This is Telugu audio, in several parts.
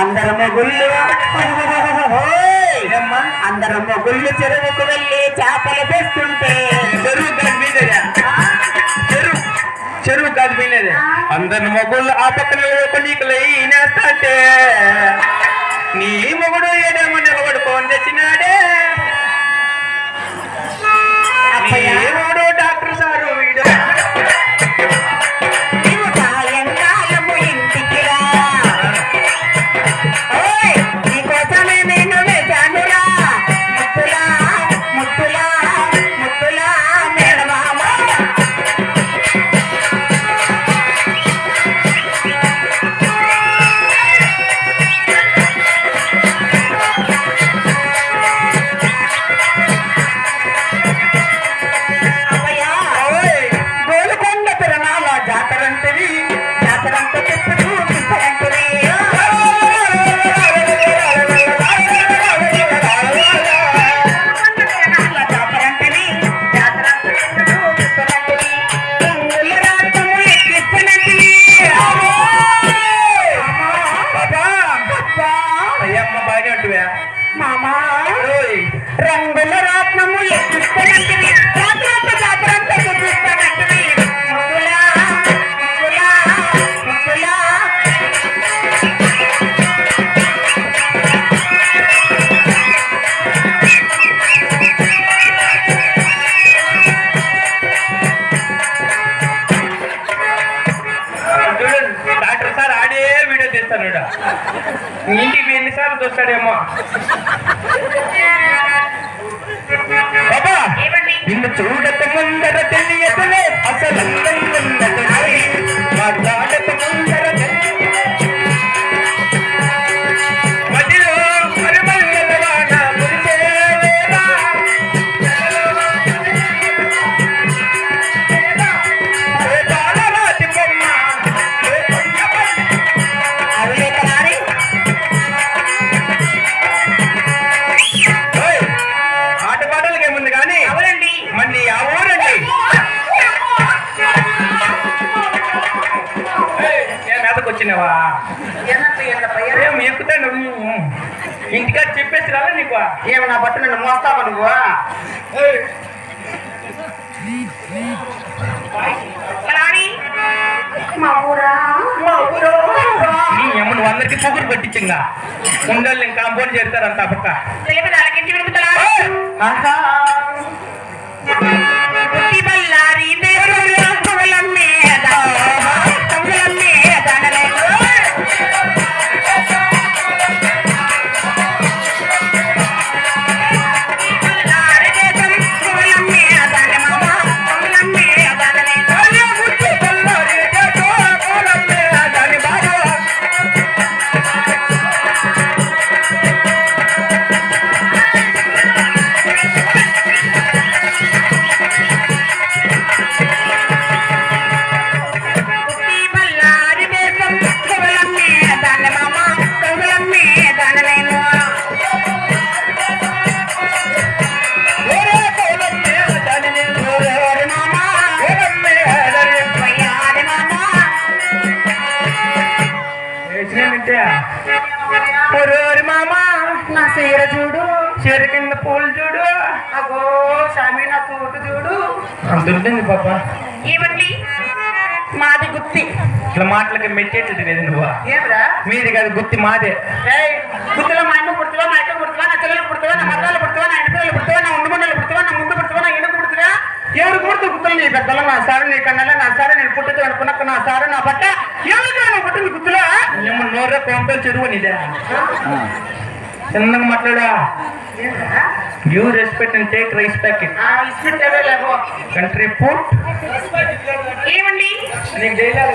మొగుళ్ళు ఏమ్మా మొగుళ్ళు చెరువుకు వెళ్ళి చేపలు తెస్తుంటే చెరువు కాదు చెరువు చెరువు కాదు మీదేదే అందరిని మొగుళ్ళు ఆ పక్కన నీకు నీ మొగుడు ఏడేమో నిలబడుకోని తెచ్చినాడే అయ్యమ్మ బాగా అంటువా మామా రంగుల రాట్నము ఎక్కిస్తానంటది నీ ఇంటికి ఎన్నిసార్లు చూస్తాడేమో బాబా? నిన్ను చూడక ముందర తెలియదులే. అసలు ఏం మీదకి వచ్చినావా ఎన్నప్ప ఎన్నప్ప ఏం ఎక్కుతా నువ్వు ఇంటికాడ చెప్పేసి రాలే నీకు ఏమన్నా బట్టు నన్ను మోస్తావా నువ్వు ఏయ్, కలారి మా ఊరా మా ఊరు నీ అమ్మ నువ్వు అందరికి పొగురు పట్టించింగా ఉండోళ్ళు ఇంకా కాంపౌండ్ చేస్తారంత పక్క చెరు కింద పూలు చూడు. అగో స్వామి నా తోటు చూడు. దొరికింది పాప. ఏమండి? మాది గుత్తి. ఇట్లా మాటలకి మెట్టేటది లేదు నువ్వు. ఏమిరా? మీది కాదు గుత్తి మాదే. ఏయ్, గుత్తిలో మా అమ్మ పుడుతువా మా అక్క పుడుతువా నా చెల్లెలు పుడుతువా నా మర్రాలు పుడుతువా నా ఇంటి పుడుతువా నా ఉండు మండలు పుడుతువా నా ముందు పుడుతువా నా ఇనుకు పుడుతువా ఎవరు పుడుతూ గుత్తులు నీ పెద్దలు? నా సారు నీ కన్నెల నా సారు నేను పుట్టుతూ అనుకున్నాక నా సారు నా పట్ట. ఎవరికి నువ్వు పుట్టింది గుత్తులో? ఏమో నోరే కొంపలు చెరువు నీదే చిన్నగా మాట్లాడా? Give respect and take rice packet ఇస్మిట్ లేవో. కంట్రీ ఫుడ్ ఏమండి? నీకు డైలాగ్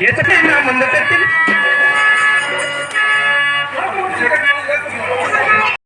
येत नाही ना म्हणलं तर